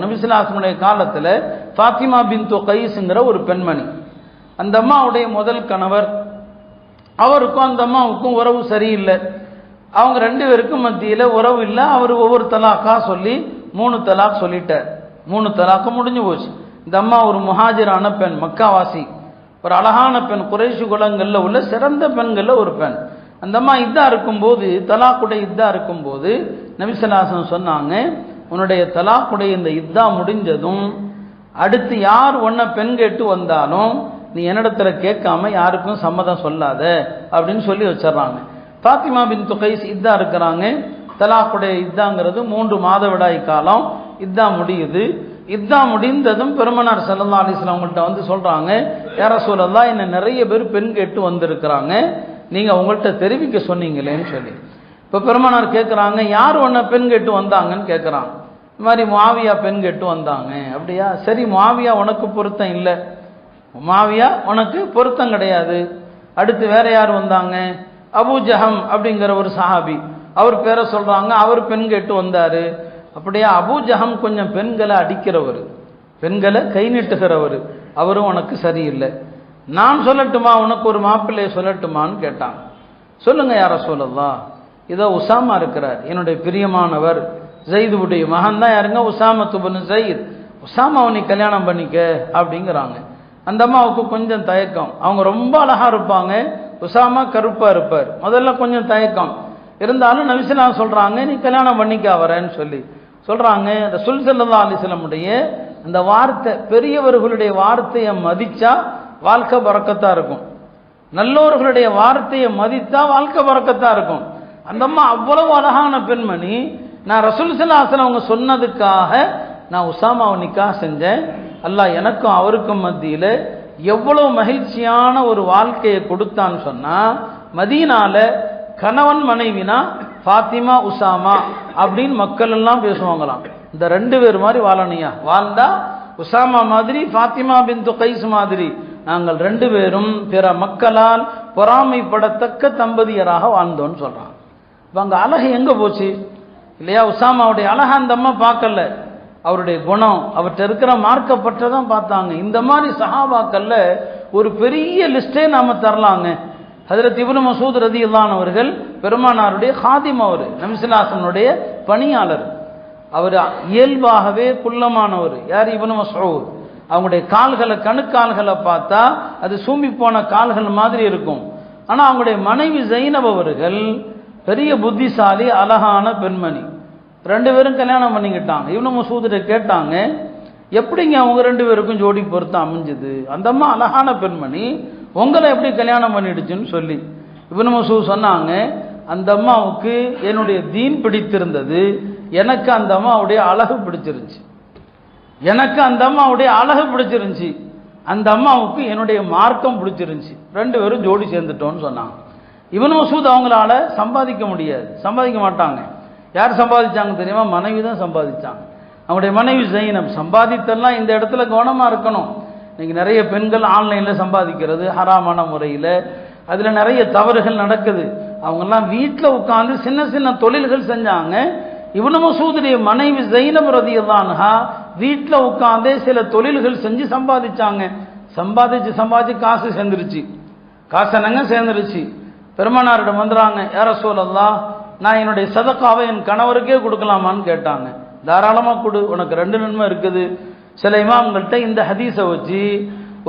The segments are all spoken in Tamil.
நபிசுலாசனுடைய காலத்தில் ஃபாத்திமா பின் கைஸுங்கிற ஒரு பெண்மணி. அந்த அம்மாவுடைய முதல் கணவர். அவருக்கும் அந்த அம்மாவுக்கும் உறவு சரியில்லை. அவங்க ரெண்டு பேருக்கும் மத்தியில் உறவு இல்லை. அவர் ஒவ்வொரு தலாக்கா சொல்லி மூணு தலாக் சொல்லிட்டார். மூணு தலாக்கு முடிஞ்சு போச்சு. இந்த அம்மா ஒரு முஹாஜரான பெண் மக்காவாசி. ஒரு அழகான பெண் குறைஷி குலங்களில் உள்ள சிறந்த பெண்களில் ஒரு பெண். அந்த அம்மா இதாக இருக்கும்போது தலாக்குடைய இதாக இருக்கும்போது நபிசலாசன் சொன்னாங்க உன்னுடைய தலாக்குடைய இந்த இதா முடிஞ்சதும் அடுத்து யார் ஒன்றை பெண் கேட்டு வந்தாலும் நீ என்னிடத்துல கேட்காம யாருக்கும் சம்மதம் சொல்லாத அப்படின்னு சொல்லி வச்சிடறாங்க. பாத்திமா பின் துகைஸ் இதா இருக்கிறாங்க. தலாக்குடைய இத்தாங்கிறது மூன்று மாதவிடாய் காலம். இதா முடியுது. இதா முடிந்ததும் பெருமனார் சல்லா அலிஸ்லாம் அவங்கள்ட்ட வந்து சொல்றாங்க யார சொல்லலாம் என்ன நிறைய பேர் பெண் கேட்டு வந்திருக்கிறாங்க. நீங்க உங்கள்கிட்ட தெரிவிக்க சொன்னீங்களேன்னு சொல்லி. இப்போ பெருமனார் கேட்குறாங்க யார் ஒன்றை பெண் கேட்டு வந்தாங்கன்னு கேட்குறான் இது மாதிரி மாவியா பெண் கேட்டு வந்தாங்க. அப்படியா? சரி மாவியா உனக்கு பொருத்தம் இல்லை. மாவியா உனக்கு பொருத்தம் கிடையாது. அடுத்து வேற யார் வந்தாங்க? அபு ஜஹம் அப்படிங்கிற ஒரு சஹாபி. அவர் பேரை சொல்கிறாங்க அவர் பெண் கேட்டு வந்தார். அப்படியே? அபு ஜஹம் கொஞ்சம் பெண்களை அடிக்கிறவர். பெண்களை கை நீட்டுகிறவர். அவரும் உனக்கு சரியில்லை. நான் சொல்லட்டுமா? உனக்கு ஒரு மாப்பிள்ளையை சொல்லட்டுமான்னு கேட்டாங்க. சொல்லுங்க யார சொல்லலாம் இதோ உசாமா இருக்கிறார் என்னுடைய பிரியமானவர். ஜெயிதுடைய மகன் தான் யாருங்க? Usama துபனு Zaid. உசாமாவை நீ கல்யாணம் பண்ணிக்க அப்படிங்கிறாங்க. அந்த அம்மாவுக்கு கொஞ்சம் தயக்கம். அவங்க ரொம்ப அழகாக இருப்பாங்க. உசாமா கருப்பாக இருப்பார். முதல்ல கொஞ்சம் தயக்கம். இருந்தாலும் நபிசிலா சொல்கிறாங்க நீ கல்யாணம் பண்ணிக்க வரேன்னு சொல்லி. சொல்கிறாங்க இந்த சுல் செல்லதா அலிசலமுடைய அந்த வார்த்தை பெரியவர்களுடைய வார்த்தையை மதித்தா வாழ்க்கை பறக்கத்தான் இருக்கும். நல்லோர்களுடைய வார்த்தையை மதித்தா வாழ்க்கை பறக்கத்தான் இருக்கும். அந்த அம்மா அவ்வளவு அழகான பெண்மணி. நான் ரசூல் சலாசன் அவங்க சொன்னதுக்காக நான் உசாமாவை நிக்கா செஞ்சேன். அல்லாஹ் எனக்கும் அவருக்கும் மத்தியில் எவ்வளவு மகிழ்ச்சியான ஒரு வாழ்க்கையை கொடுத்தான்னு சொன்னா மதியனால கணவன் மனைவினா ஃபாத்திமா உசாமா அப்படின்னு மக்கள் எல்லாம் பேசுவாங்களாம். இந்த ரெண்டு பேர் மாதிரி வாழனியா வாழ்ந்தா உசாமா மாதிரி ஃபாத்திமா பின் கைஸ் மாதிரி. நாங்கள் ரெண்டு பேரும் பிற மக்களால் பொறாமைப்படத்தக்க தம்பதியராக வாழ்ந்தோன்னு சொல்றான் இப்போ அங்கே அழகு எங்கே போச்சு? இல்லையா உசாமாவுடைய அழகா அந்த அம்மா பார்க்கல. அவருடைய குணம் அவர்கிட்ட இருக்கிற மார்க்கப்பட்டதான் பார்த்தாங்க. இந்த மாதிரி சஹாபாக்கள்ல ஒரு பெரிய லிஸ்டே நாம தரலாங்க. ஹதரத் இப்னு மசூத் ரதி அவர்கள் பெருமானாருடைய ஹாதிம் அவர் நம்சிலாசனுடைய பணியாளர். அவர் இயல்பாகவே குள்ளமானவர். யார்? இப்னு மசூத். அவங்களுடைய கால்களை கணுக்கால்களை பார்த்தா அது சூம்பி போன கால்கள் மாதிரி இருக்கும். ஆனால் அவங்களுடைய மனைவி ஜைனப் அவர்கள் பெரிய புத்திசாலி அழகான பெண்மணி. ரெண்டு பேரும் கல்யாணம் பண்ணிக்கிட்டாங்க. இவனு மசூதிட்ட கேட்டாங்க எப்படிங்க அவங்க ரெண்டு பேருக்கும் ஜோடி பொறுத்து அமைஞ்சது? அந்த அம்மா அழகான பெண்மணி உங்களை எப்படி கல்யாணம் பண்ணிடுச்சுன்னு சொல்லி. இவனு மசூத் சொன்னாங்க அந்த அம்மாவுக்கு என்னுடைய தீன் பிடித்திருந்தது. எனக்கு அந்த அம்மாவுடைய அழகு பிடிச்சிருந்துச்சு. எனக்கு அந்த அம்மாவுடைய அழகு பிடிச்சிருந்துச்சு. அந்த அம்மாவுக்கு என்னுடைய மார்க்கம் பிடிச்சிருந்துச்சு. ரெண்டு பேரும் ஜோடி சேர்ந்துட்டோன்னு சொன்னாங்க. இவன் மசூத் அவங்களால சம்பாதிக்க முடியாது. சம்பாதிக்க மாட்டாங்க. யார் சம்பாதிச்சாங்க தெரியுமா? மனைவி தான் சம்பாதிச்சாங்க. அவங்களுடைய மனைவி ஜெயினம். சம்பாதித்தெல்லாம் இந்த இடத்துல கவனமாக இருக்கணும். இன்னைக்கு நிறைய பெண்கள் ஆன்லைனில் சம்பாதிக்கிறது ஹராமான முறையில். அதில் நிறைய தவறுகள் நடக்குது. அவங்கெல்லாம் வீட்டில் உட்காந்து சின்ன சின்ன தொழில்கள் செஞ்சாங்க. இவனு மசூதுடைய மனைவி ஜெயினம் ரதியதான்ஹா வீட்டில் உட்காந்தே சில தொழில்கள் செஞ்சு சம்பாதிச்சாங்க. சம்பாதிச்சு சம்பாதிச்சு காசு சேர்ந்துருச்சு. காசு என்னங்க சேர்ந்துருச்சு? பெருமானாரிடம் வந்துறாங்க யார சொல்லலாம் நான் என்னுடைய சதக்காவை என் கணவருக்கே கொடுக்கலாமான்னு கேட்டாங்க. தாராளமாக கொடு உனக்கு ரெண்டு நன்மை இருக்குது. சில இமாம்கள்கிட்ட இந்த ஹதீஸை வச்சு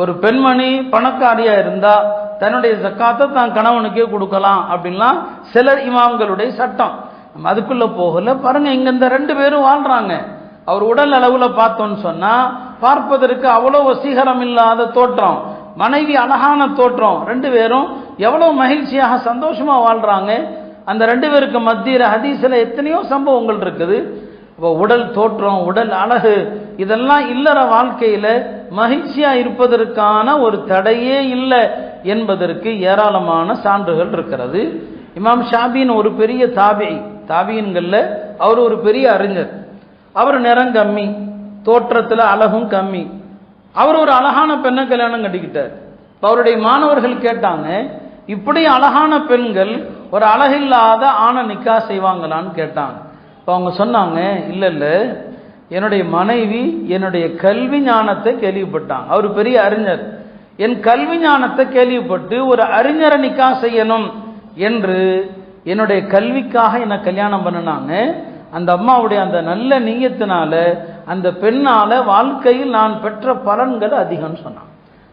ஒரு பெண்மணி பணக்காரியாக இருந்தால் தன்னுடைய சக்காத்தை தான் கணவனுக்கே கொடுக்கலாம் அப்படின்லாம் சிலர் இமாம்களுடைய சட்டம். நம்ம அதுக்குள்ளே போகல பாருங்கள் இங்கே இந்த ரெண்டு பேரும் வாழ்கிறாங்க அவர் உடல் அளவில் பார்த்தோன்னு சொன்னால் பார்ப்பதற்கு அவ்வளோ வசீகரம் இல்லாத தோற்றம். மனைவி அழகான தோற்றம் ரெண்டு பேரும் எவ்வளவு மகிழ்ச்சியாக சந்தோஷமா வாழ்றாங்க. அந்த ரெண்டு பேருக்கு மத்தியில் ஹதீஸ்ல எத்தனையோ சம்பவங்கள் இருக்குது. இப்போ உடல் தோற்றம் உடல் அழகு இதெல்லாம் இல்லற வாழ்க்கையில் மகிழ்ச்சியாக இருப்பதற்கான ஒரு தடையே இல்லை என்பதற்கு ஏராளமான சான்றுகள் இருக்கிறது. இமாம் ஷாபின் ஒரு பெரிய தாபி தாபியன்களில் அவர் ஒரு பெரிய அறிஞர். அவர் நிறம் கம்மி தோற்றத்தில் அழகும் கம்மி. அவர் ஒரு அழகான பெண்ணை கல்யாணம் கட்டிக்கிட்டார். இப்போ அவருடைய மாணவர்கள் கேட்டாங்க இப்படி அழகான பெண்கள் ஒரு அழகில்லாத ஆணை நிக்கா செய்வாங்களான்னு கேட்டாங்க. இப்போ அவங்க சொன்னாங்க இல்லை இல்லை என்னுடைய மனைவி என்னுடைய கல்வி ஞானத்தை கேள்விப்பட்டாங்க. அவர் பெரிய அறிஞர். என் கல்வி ஞானத்தை கேள்விப்பட்டு ஒரு அறிஞரை நிக்கா செய்யணும் என்று என்னுடைய கல்விக்காக என்னை கல்யாணம் பண்ணினாங்க. அந்த அம்மாவுடைய அந்த நல்ல நீயத்தினால அந்த பெண்ணால வாழ்க்கையில் நான் பெற்ற பலன்கள் அதிகம்னு சொன்னான்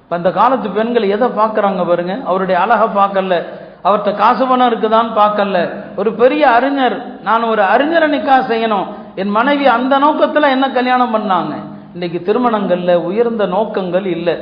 இப்போ அந்த காலத்து பெண்கள் எதை பார்க்குறாங்க பாருங்க? அவருடைய அழகை பார்க்கல. அவர்கிட்ட காசு பணம் இருக்குதான்னு பார்க்கல. ஒரு பெரிய அறிஞர் நான் ஒரு அறிஞரை நிக்கா செய்யணும். என் மனைவி அந்த நோக்கத்தில் என்ன கல்யாணம் பண்ணாங்க? இன்னைக்கு திருமணங்கள்ல உயர்ந்த நோக்கங்கள் இல்லை.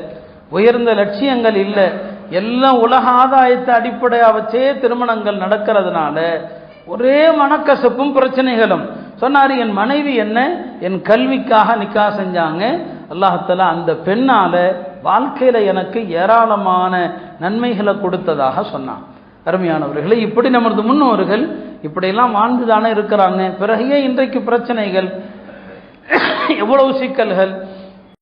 உயர்ந்த லட்சியங்கள் இல்லை. எல்லாம் உலக ஆதாயத்தை அடிப்படையாக வச்சே திருமணங்கள் நடக்கிறதுனால ஒரே மனக்கசப்பும் பிரச்சனைகளும். சொன்னார் என் மனைவி என்ன? என் கல்விக்காக நிக்கா செஞ்சாங்க. அல்லாஹத்தால அந்த பெண்ணால வாழ்க்கையில எனக்கு ஏராளமான நன்மைகளை கொடுத்ததாக சொன்னான். அருமையானவர்களே இப்படி நமது முன்னோர்கள் இப்படியெல்லாம் வாழ்ந்துதானே இருக்கிறாங்க. பிறகே இன்றைக்கு பிரச்சனைகள்? எவ்வளவு சிக்கல்கள்?